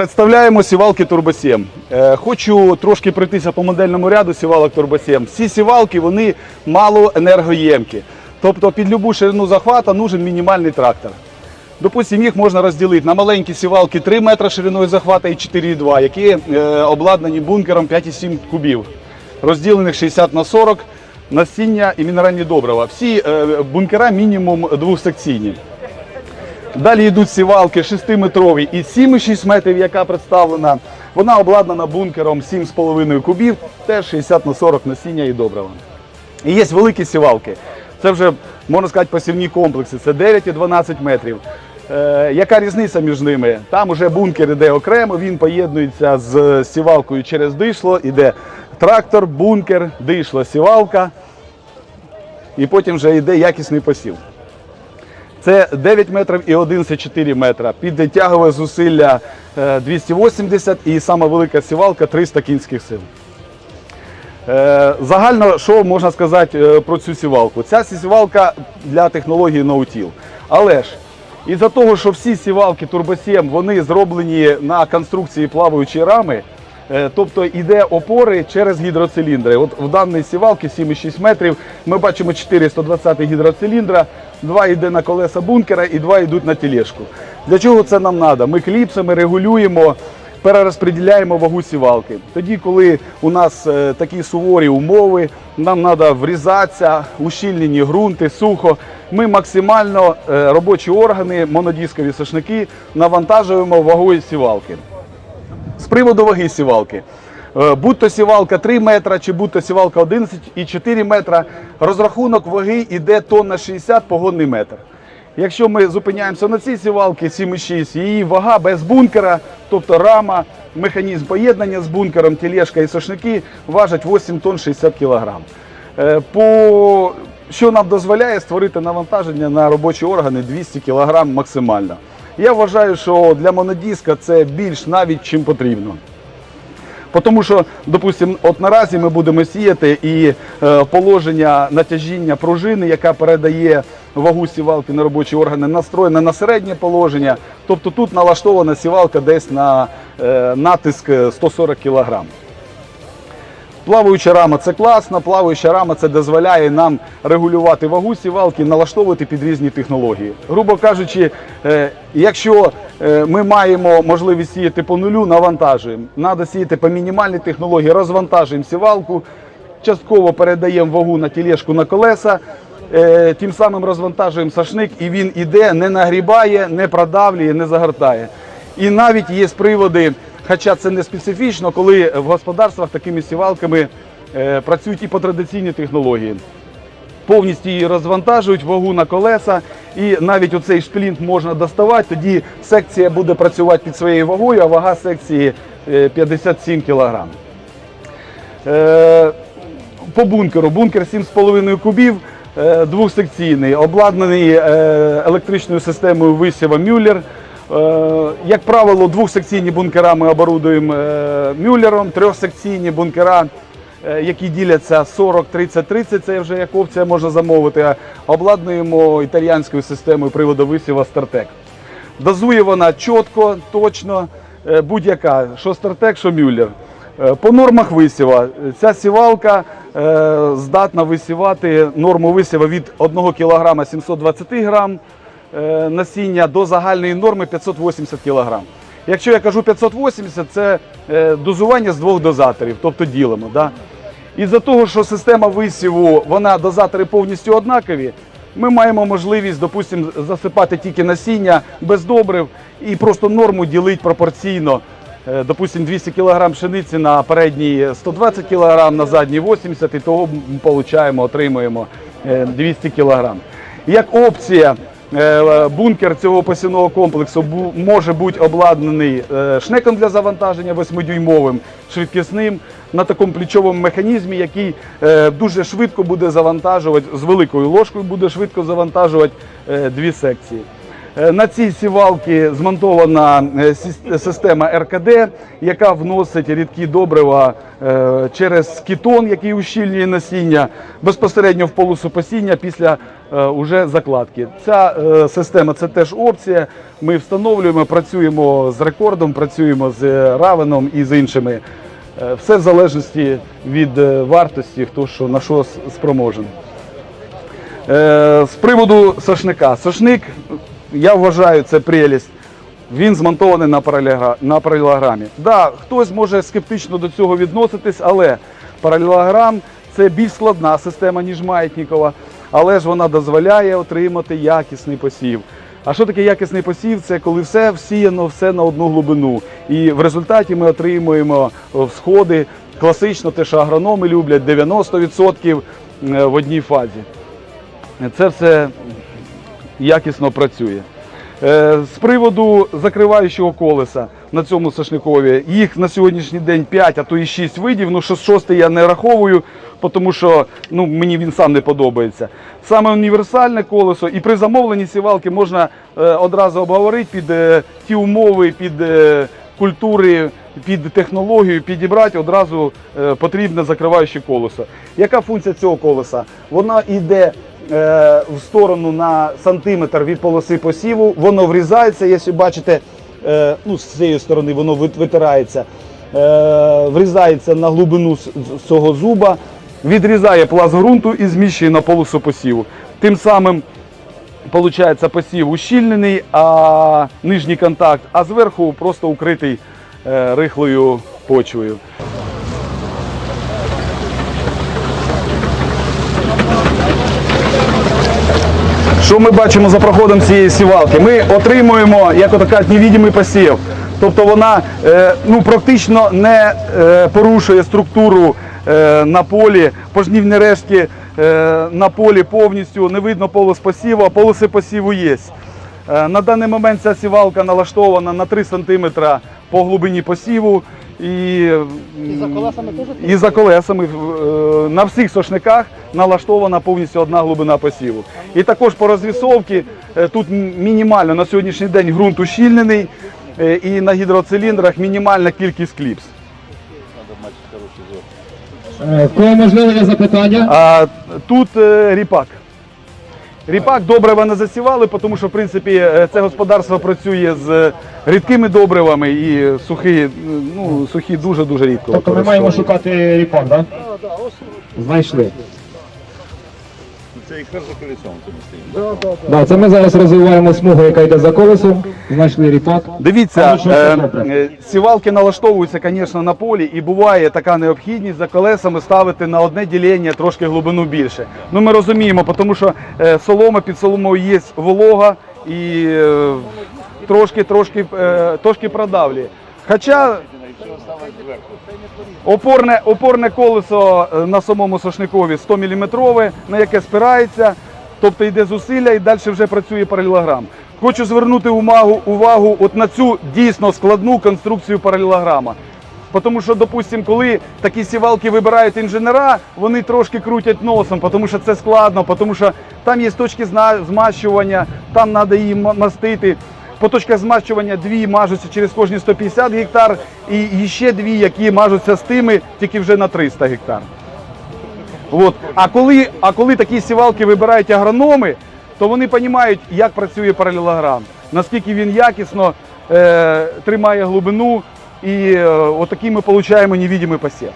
Представляємо сівалки Turbo 7. Е, Хочу трошки пройтися по модельному ряду сівалок Turbo 7. Всі сівалки вони мало енергоємкі. Тобто під любу ширину захвата нужен мінімальний трактор. Допустим, їх можна розділити на маленькі сівалки 3 метри шириною захвата і 4,2, які е, обладнані бункером 5,7 кубів, розділених 60 на 40, насіння і мінеральні добрива. Всі е, бункера мінімум двохсекційні. Далі йдуть сівалки 6-метрові і 7,6 метрів, яка представлена. Вона обладнана бункером 7,5 кубів, теж 60 на 40 насіння і добрива. І є великі сівалки. Це вже, можна сказати, посівні комплекси. Це 9 і 12 метрів. Е, яка різниця між ними? Там вже бункер іде окремо, він поєднується з сівалкою через дишло, іде трактор, бункер, дишло, сівалка. І потім вже йде якісний посів. Це 9 метрів і 11,4 метра. Під тягове зусилля е, 280 і сама велика сівалка 300 кінських сил. Е, Загально, що можна сказати е, про цю сівалку? Ця сівалка для технології ноутіл. Але ж із-за того, що всі сівалки 7 вони зроблені на конструкції плаваючої рами, е, тобто йде опори через гідроциліндри. От в даній сівалці 7,6 метрів ми бачимо 420 гідроциліндра, два йде на колеса бункера і два йдуть на тележку. Для чого це нам треба? Ми кліпсами регулюємо перерозподіляємо вагу сівалки. Тоді, коли у нас е, такі суворі умови, нам треба врізатися, ущільнені ґрунти, сухо. Ми максимально е, робочі органи, монодискові сошники навантажуємо вагою сівалки. Приводу ваги сівалки. Е, Будь-то сівалка 3 метра чи будь-то сівалка 11,4 метра, розрахунок ваги йде тонна 60 погодний метр. Якщо ми зупиняємося на цій сівалці 7,6, її вага без бункера, тобто рама, механізм поєднання з бункером, тележка і сошники важать 8 тонн 60 кг. По... Що нам дозволяє створити навантаження на робочі органи 200 кг максимально. Я вважаю, що для монодиска це більш навіть чим потрібно. Тому що, допустимо, от наразі ми будемо сіяти і е, положення натяжіння пружини, яка передає вагу сівалки на робочі органи, настроєне на середнє положення. Тобто тут налаштована сівалка десь на е, натиск 140 кг. Плаваюча рама це класно, плаваюча рама це дозволяє нам регулювати вагу сівалки, налаштовувати під різні технології. Грубо кажучи, е, якщо е, ми маємо можливість сіяти по нулю, навантажуємо. Треба сіяти по мінімальній технології, розвантажуємо сівалку, частково передаємо вагу на тележку на колеса, е, тим самим розвантажуємо сашник і він іде, не нагрібає, не продавлює, не загортає. І навіть є приводи, хоча це не специфічно, коли в господарствах такими сівалками е, працюють і по традиційній технології. Повністю її розвантажують, вагу на колеса, і навіть оцей шплінт можна доставати, тоді секція буде працювати під своєю вагою, а вага секції е, 57 кг. Е, по бункеру. Бункер 7,5 кубів, е, двохсекційний, обладнаний е, електричною системою висіва Мюллер. Е, Як правило, двохсекційні бункера ми оборудуємо е, Мюллером, трьохсекційні бункера, е, які діляться 40, 30, 30, це вже як опція можна замовити, обладнуємо італіянською системою приводу висіва Стартек. Дозує вона чітко, точно, будь-яка, що Стартек, що Мюллер. По нормах висіва. Ця сівалка здатна висівати норму висіва від 1 кг 720 грам насіння до загальної норми 580 кг. Якщо я кажу 580, це е, дозування з двох дозаторів, тобто ділимо. Да? Із-за того, що система висіву, вона дозатори повністю однакові, ми маємо можливість, допустимо, засипати тільки насіння без добрив і просто норму ділити пропорційно. Е, Допустим, 200 кг пшениці на передній 120 кг, на задній 80 і того отримуємо е, 200 кг. Як опція, е, бункер цього посівного комплексу може бути обладнаний е, шнеком для завантаження 8-дюймовим, швидкісним, на такому плечовому механізмі, який е, дуже швидко буде завантажувати, з великою ложкою буде швидко завантажувати е, дві секції. Е, На цій сівалці змонтована е, система РКД, яка вносить рідкі добрива е, через кітон, який ущільнює насіння, безпосередньо в полосу посіння після уже закладки. Ця система це теж опція. Ми встановлюємо, працюємо з рекордом, працюємо з равеном і з іншими. Все в залежності від вартості, хто що на що спроможен. З приводу сошника. Сошник, я вважаю, це прелість. Він змонтований на, паралелограмі. Да, хтось може скептично до цього відноситись, але паралелограм це більш складна система, ніж маятникова, але ж вона дозволяє отримати якісний посів. А що таке якісний посів? Це коли все всіяно, все на одну глибину. І в результаті ми отримуємо е, всходи класично, те, що агрономи люблять, 90% е, в одній фазі. Це все якісно працює. Е, З приводу закриваючого колеса на цьому сошникові, їх на сьогоднішній день 5, а то і 6 видів. Ну, що шостий я не раховую, тому що ну, мені він сам не подобається. Саме універсальне колесо, і при замовленні сівалки можна е, одразу обговорити під е, ті умови, під культури, під технологію, підібрати одразу потрібне закриваюче колесо. Яка функція цього колеса? Вона йде в сторону на сантиметр від полоси посіву, воно врізається, якщо бачите, е, ну, з цієї сторони воно витирається, е, врізається на глибину цього зуба, відрізає пласт ґрунту і зміщує на полосу посіву. Тим самим Получається посів ущільнений, а нижній контакт, а зверху просто укритий е, рихлою почвою. Що ми бачимо за проходом цієї сівалки? Ми отримуємо, як ото кажуть, невидимий посів. Тобто вона е, ну, практично не е, порушує структуру е, на полі, пожнівні рештки е, на полі повністю, не видно полос посіву, а полоси посіву є. На даний момент ця сівалка налаштована на 3 см по глибині посіву. І, І за колесами теж і за колесами е, на всіх сошниках налаштована повністю одна глибина посіву. І також по розвісовці е, тут мінімально на сьогоднішній день ґрунт ущільнений е, і на гідроциліндрах мінімальна кількість кліпс. Е, В кого можливо є запитання? А тут е, ріпак. Ріпак добрива не засівали, тому що в принципі е, це господарство працює з рідкими добривами і сухі, е, ну, сухі дуже-дуже рідко. Тобто ми маємо шукати ріпак, так? Знайшли. Це якраз за колесом це не стоїть. Да, це ми зараз розвиваємо смугу, яка йде за колесом. Знайшли ріпак. Дивіться, е, е, сівалки налаштовуються, звісно, на полі, і буває така необхідність за колесами ставити на одне ділення трошки глибину більше. Ну ми розуміємо, тому що е, солома під соломою є волога і е, трошки, трошки, е, трошки продавлює. Хоча опорне, опорне колесо е, на самому сошникові 100 мм, на яке спирається, тобто йде зусилля і далі вже працює паралелограм. Хочу звернути увагу, увагу от на цю дійсно складну конструкцію паралелограма. Тому що, допустимо, коли такі сівалки вибирають інженера, вони трошки крутять носом, тому що це складно, тому що там є точки змащування, там треба її мастити. По точках змащування дві мажуться через кожні 150 гектар, і ще дві, які мажуться з тими, тільки вже на 300 гектар. От. А, коли, а коли такі сівалки вибирають агрономи, то вони розуміють, як працює паралелограм, наскільки він якісно е, тримає глибину, і е, отакий ми отримуємо невидимий посів.